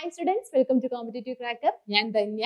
Hi students welcome to competitive cracker ഞാൻ ധന്യ.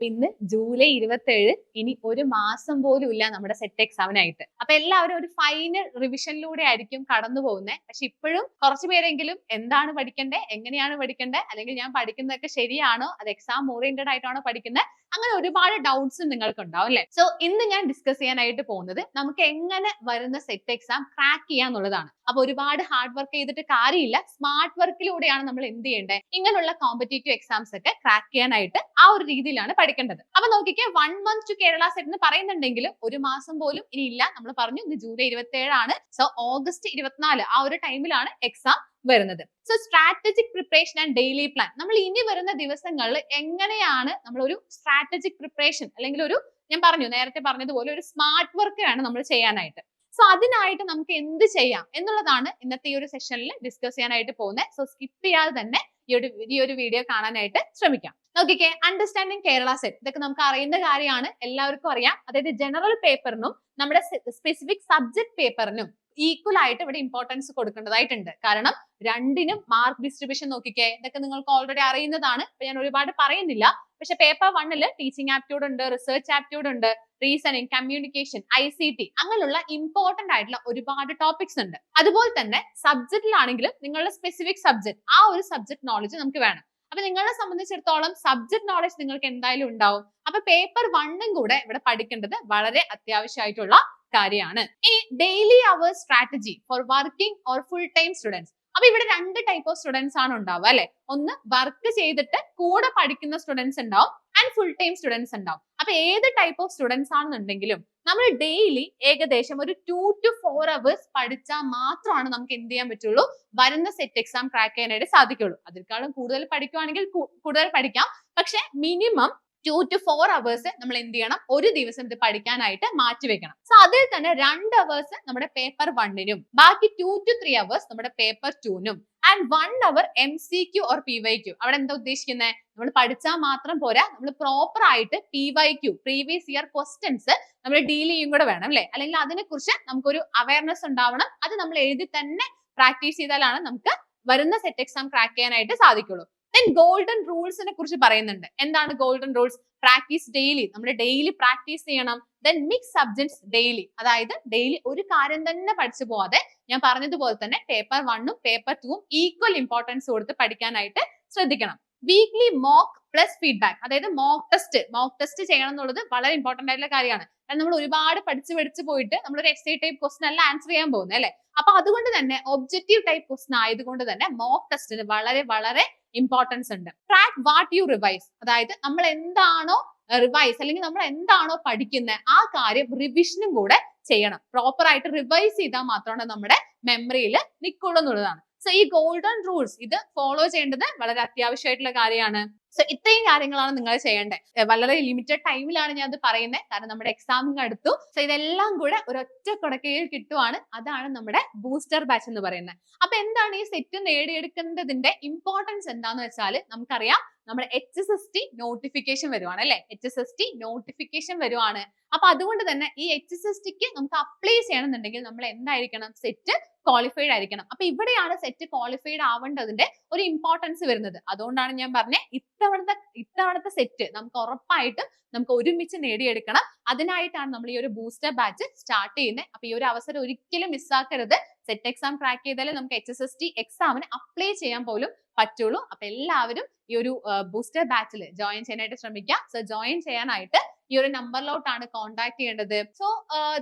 ഇന്ന് July ഇരുപത്തേഴ് ഇനി ഒരു മാസം പോലും ഇല്ല നമ്മുടെ സെറ്റ് എക്സാമിനായിട്ട് അപ്പൊ എല്ലാവരും ഒരു ഫൈനൽ റിവിഷനിലൂടെ ആയിരിക്കും കടന്നു പോകുന്നത് പക്ഷെ ഇപ്പോഴും കുറച്ച് പേരെങ്കിലും എന്താണ് പഠിക്കേണ്ടത് എങ്ങനെയാണ് പഠിക്കേണ്ടത് അല്ലെങ്കിൽ ഞാൻ പഠിക്കുന്നതൊക്കെ ശരിയാണോ അത് എക്സാം ഓറിയന്റഡ് ആയിട്ടാണോ പഠിക്കുന്നത് അങ്ങനെ ഒരുപാട് ഡൗട്ട്സ് നിങ്ങൾക്ക് ഉണ്ടാവും അല്ലെ? സോ ഇന്ന് ഞാൻ ഡിസ്കസ് ചെയ്യാനായിട്ട് പോകുന്നത് നമുക്ക് എങ്ങനെ വരുന്ന സെറ്റ് എക്സാം ക്രാക്ക് ചെയ്യാന്നുള്ളതാണ് അപ്പൊ ഒരുപാട് ഹാർഡ് വർക്ക് ചെയ്തിട്ട് കാര്യമില്ല. സ്മാർട്ട് വർക്കിലൂടെയാണ് നമ്മൾ എന്ത് ചെയ്യേണ്ടത് ഇങ്ങനെയുള്ള കോമ്പറ്റേറ്റീവ് എക്സാംസ് ഒക്കെ ക്രാക്ക് ചെയ്യാനായിട്ട് ആ ഒരു രീതിയിലാണ് പഠിക്കേണ്ടത്. അപ്പൊ നോക്കിക്കേ one month to Kerala SET എന്ന് പറയുന്നുണ്ടെങ്കിൽ ഒരു മാസം പോലും ഇനി ഇല്ല. നമ്മൾ പറഞ്ഞു ഇന്ന് ജൂലൈ ഇരുപത്തി ഏഴാണ് സോ ഓഗസ്റ്റ് ഇരുപത്തിനാല് ആ ഒരു ടൈമിലാണ് എക്സാം വരുന്നത്. So strategic preparation and daily plan നമ്മൾ ഇനി വരുന്ന ദിവസങ്ങളിൽ എങ്ങനെയാണ് നമ്മൾ ഒരു സ്ട്രാറ്റജിക് പ്രിപ്പറേഷൻ അല്ലെങ്കിൽ ഒരു ഞാൻ പറഞ്ഞു നേരത്തെ പറഞ്ഞതുപോലെ ഒരു സ്മാർട്ട് വർക്ക് ആണ് നമ്മൾ ചെയ്യാനായിട്ട്. സോ അതിനായിട്ട് നമുക്ക് എന്ത് ചെയ്യാം എന്നുള്ളതാണ് ഇന്നത്തെ ഈ ഒരു സെഷനിൽ ഡിസ്കസ് ചെയ്യാനായിട്ട് പോകുന്നത്. സോ സ്കിപ്പ് ചെയ്യാതെ തന്നെ ഈ ഒരു ഈ ഒരു വീഡിയോ കാണാനായിട്ട് ശ്രമിക്കാം. നോക്കിക്കേ അണ്ടർസ്റ്റാൻഡിങ് കേരള സെറ്റ് ഇതൊക്കെ നമുക്ക് അറിയുന്ന കാര്യമാണ്. എല്ലാവർക്കും അറിയാം. അതായത് ജനറൽ പേപ്പറിനും നമ്മുടെ സ്പെസിഫിക് സബ്ജക്ട് പേപ്പറിനും ഈക്വൽ ആയിട്ട് ഇവിടെ ഇമ്പോർട്ടൻസ് കൊടുക്കേണ്ടതായിട്ടുണ്ട്. കാരണം രണ്ടിനും മാർക്ക് ഡിസ്ട്രിബ്യൂഷൻ നോക്കിക്കേ. ഇതൊക്കെ നിങ്ങൾക്ക് ഓൾറെഡി അറിയുന്നതാണ്. ഇപ്പൊ ഞാൻ ഒരുപാട് പറയുന്നില്ല. പക്ഷെ പേപ്പർ വണ്ണിൽ ടീച്ചിങ് ആപ്റ്റ്യൂഡ് ഉണ്ട് റിസർച്ച് ആപ്റ്റ്യൂഡ് ഉണ്ട് reasoning communication I C T അങ്ങനെയുള്ള ഇമ്പോർട്ടന്റ് ആയിട്ടുള്ള ഒരുപാട് ടോപ്പിക്സ് ഉണ്ട്. അതുപോലെ തന്നെ സബ്ജക്റ്റിലാണെങ്കിലും നിങ്ങളുടെ സ്പെസിഫിക് സബ്ജക്ട് ആ ഒരു സബ്ജക്ട് നോളജ് നമുക്ക് വേണം. അപ്പൊ നിങ്ങളെ സംബന്ധിച്ചിടത്തോളം സബ്ജക്ട് നോളജ് നിങ്ങൾക്ക് എന്തായാലും ഉണ്ടാവും. അപ്പൊ പേപ്പർ വണ്ണും കൂടെ ഇവിടെ പഠിക്കേണ്ടത് വളരെ അത്യാവശ്യമായിട്ടുള്ള കാര്യമാണ്. ഇനി daily hour strategy for working or full time students അപ്പൊ ഇവിടെ രണ്ട് ടൈപ്പ് ഓഫ് സ്റ്റുഡൻസ് ആണ് ഉണ്ടാവുക അല്ലെ? ഒന്ന് വർക്ക് ചെയ്തിട്ട് കൂടെ പഠിക്കുന്ന സ്റ്റുഡൻസ് ഉണ്ടാവും ആൻഡ് ഫുൾ ടൈം സ്റ്റുഡൻസ് ഉണ്ടാവും. അപ്പൊ ഏത് ടൈപ്പ് ഓഫ് സ്റ്റുഡൻസ് ആണെന്നുണ്ടെങ്കിലും നമ്മൾ ഡെയിലി ഏകദേശം ഒരു ടു ടു ഫോർ അവേഴ്സ് പഠിച്ചാൽ മാത്രമാണ് നമുക്ക് എന്ത് ചെയ്യാൻ പറ്റുള്ളൂ? വരുന്ന സെറ്റ് എക്സാം ക്രാക്ക് ചെയ്യാനായിട്ട് സാധിക്കുള്ളൂ അതിനേക്കാളും കൂടുതൽ പഠിക്കുവാണെങ്കിൽ കൂടുതൽ പഠിക്കാം. പക്ഷെ minimum two to four hours നമ്മൾ എന്ത് ചെയ്യണം? ഒരു ദിവസം ഇത് പഠിക്കാനായിട്ട് മാറ്റി വെക്കണം. സോ അതിൽ തന്നെ രണ്ട് അവേഴ്സ് നമ്മുടെ പേപ്പർ വണ്ണിനും ബാക്കി ടു ടു ത്രീ അവേഴ്സ് നമ്മുടെ paper ടൂനും and one hour M C Q or P Y Q അവിടെ എന്താ ഉദ്ദേശിക്കുന്നത് നമ്മൾ പഠിച്ചാൽ മാത്രം പോരാ നമ്മൾ പ്രോപ്പർ ആയിട്ട് P Y Q previous year questions നമ്മൾ ഡീൽ ചെയ്യും കൂടെ വേണം അല്ലെ? അല്ലെങ്കിൽ അതിനെക്കുറിച്ച് നമുക്കൊരു അവയർനെസ് ഉണ്ടാവണം. അത് നമ്മൾ എഴുതി തന്നെ പ്രാക്ടീസ് ചെയ്താലാണ് നമുക്ക് വരുന്ന സെറ്റ് എക്സാം ക്രാക്ക് ചെയ്യാനായിട്ട് സാധിക്കുള്ളൂ. ദെൻ ഗോൾഡൻ റൂൾസിനെ കുറിച്ച് പറയുന്നുണ്ട്. എന്താണ് ഗോൾഡൻ റൂൾസ് പ്രാക്ടീസ് ഡെയിലി നമ്മൾ ഡെയിലി പ്രാക്ടീസ് ചെയ്യണം. ദെൻ മിക്സ് സബ്ജക്ട്സ് ഡെയിലി അതായത് ഡെയിലി ഒരു കാര്യം തന്നെ പഠിച്ചു പോവാതെ ഞാൻ പറഞ്ഞതുപോലെ തന്നെ പേപ്പർ വണ്ണും പേപ്പർ ടൂവും ഈക്വൽ ഇമ്പോർട്ടൻസ് കൊടുത്ത് പഠിക്കാനായിട്ട് ശ്രദ്ധിക്കണം. വീക്ക്ലി മോക്ക് പ്ലസ് ഫീഡ്ബാക്ക് അതായത് മോക്ക് ടെസ്റ്റ് മോക്ക് ടെസ്റ്റ് ചെയ്യണം എന്നുള്ളത് വളരെ ഇമ്പോർട്ടന്റ് ആയിട്ടുള്ള കാര്യമാണ്. കാരണം നമ്മൾ ഒരുപാട് പഠിച്ചു പഠിച്ചു പോയിട്ട് നമ്മൾ ഒരു എസ് ടൈപ്പ് ക്വസ്റ്റൻ അല്ല ആൻസർ ചെയ്യാൻ പോകുന്നത് അല്ലെ? അപ്പൊ അതുകൊണ്ട് തന്നെ ഒബ്ജക്റ്റീവ് ടൈപ്പ് ക്വസ്റ്റൻ ആയതുകൊണ്ട് തന്നെ മോക്ക് ടെസ്റ്റിന് വളരെ വളരെ ഇമ്പോർട്ടൻസ് ഉണ്ട്. ട്രാക്ക് വാട്ട് യു റിവൈസ് അതായത് നമ്മൾ എന്താണോ റിവൈസ് അല്ലെങ്കിൽ നമ്മൾ എന്താണോ പഠിക്കുന്നത് ആ കാര്യം റിവിഷനും കൂടെ ചെയ്യണം. പ്രോപ്പർ ആയിട്ട് റിവൈസ് ചെയ്താൽ മാത്രമാണ് നമ്മുടെ മെമ്മറിയിൽ നിൽക്കുള്ളൂ എന്നുള്ളതാണ്. സോ ഈ ഗോൾഡൻ റൂൾസ് ഇത് ഫോളോ ചെയ്യേണ്ടത് വളരെ അത്യാവശ്യമായിട്ടുള്ള കാര്യമാണ്. സോ ഇത്രയും കാര്യങ്ങളാണ് നിങ്ങൾ ചെയ്യേണ്ടത് വളരെ ലിമിറ്റഡ് ടൈമിലാണ് ഞാൻ അത് പറയുന്നത് കാരണം നമ്മുടെ എക്സാമിങ് അടുത്തു. സോ ഇതെല്ലാം കൂടെ ഒരൊറ്റ കൊടക്കയിൽ കിട്ടുവാണ്. അതാണ് നമ്മുടെ ബൂസ്റ്റർ ബാച്ച് എന്ന് പറയുന്നത്. അപ്പൊ എന്താണ് ഈ സെറ്റ് നേടിയെടുക്കുന്നതിന്റെ ഇമ്പോർട്ടൻസ് എന്താന്ന് വെച്ചാൽ നമുക്കറിയാം. നമ്മുടെ H S S T notification വരുവാണ് അല്ലെ? H S S T notification വരുവാണ്. അപ്പൊ അതുകൊണ്ട് തന്നെ ഈ എച്ച് എസ് എസ് ടിക്ക് നമുക്ക് അപ്ലൈ ചെയ്യണമെന്നുണ്ടെങ്കിൽ നമ്മൾ എന്തായിരിക്കണം? സെറ്റ് ക്വാളിഫൈഡ് ആയിരിക്കണം. അപ്പൊ ഇവിടെയാണ് സെറ്റ് ക്വാളിഫൈഡ് ആവേണ്ടതിന്റെ ഒരു ഇമ്പോർട്ടൻസ് വരുന്നത്. അതുകൊണ്ടാണ് ഞാൻ പറഞ്ഞത് ഇത്തവണത്തെ ഇത്തവണത്തെ സെറ്റ് നമുക്ക് ഉറപ്പായിട്ടും നമുക്ക് ഒരുമിച്ച് നേടിയെടുക്കണം. അതിനായിട്ടാണ് നമ്മൾ ഈ ഒരു ബൂസ്റ്റർ ബാച്ച് സ്റ്റാർട്ട് ചെയ്യുന്നത് അപ്പൊ ഈ ഒരു അവസരം ഒരിക്കലും മിസ്സാക്കരുത് സെറ്റ് എക്സാം ക്രാക്ക് ചെയ്താലേ നമുക്ക് എച്ച് എസ് എസ് ടി എക്സാമിന് അപ്ലൈ ചെയ്യാൻ പോലും പറ്റുള്ളൂ. അപ്പൊ എല്ലാവരും ഈ ഒരു ബൂസ്റ്റർ ബാച്ചിൽ ജോയിൻ ചെയ്യാനായിട്ട് ശ്രമിക്കുക സോ ജോയിൻ ചെയ്യാനായിട്ട് ഈ ഒരു നമ്പറിലോട്ടാണ് കോൺടാക്ട് ചെയ്യേണ്ടത്. So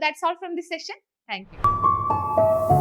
that's all from this session thank you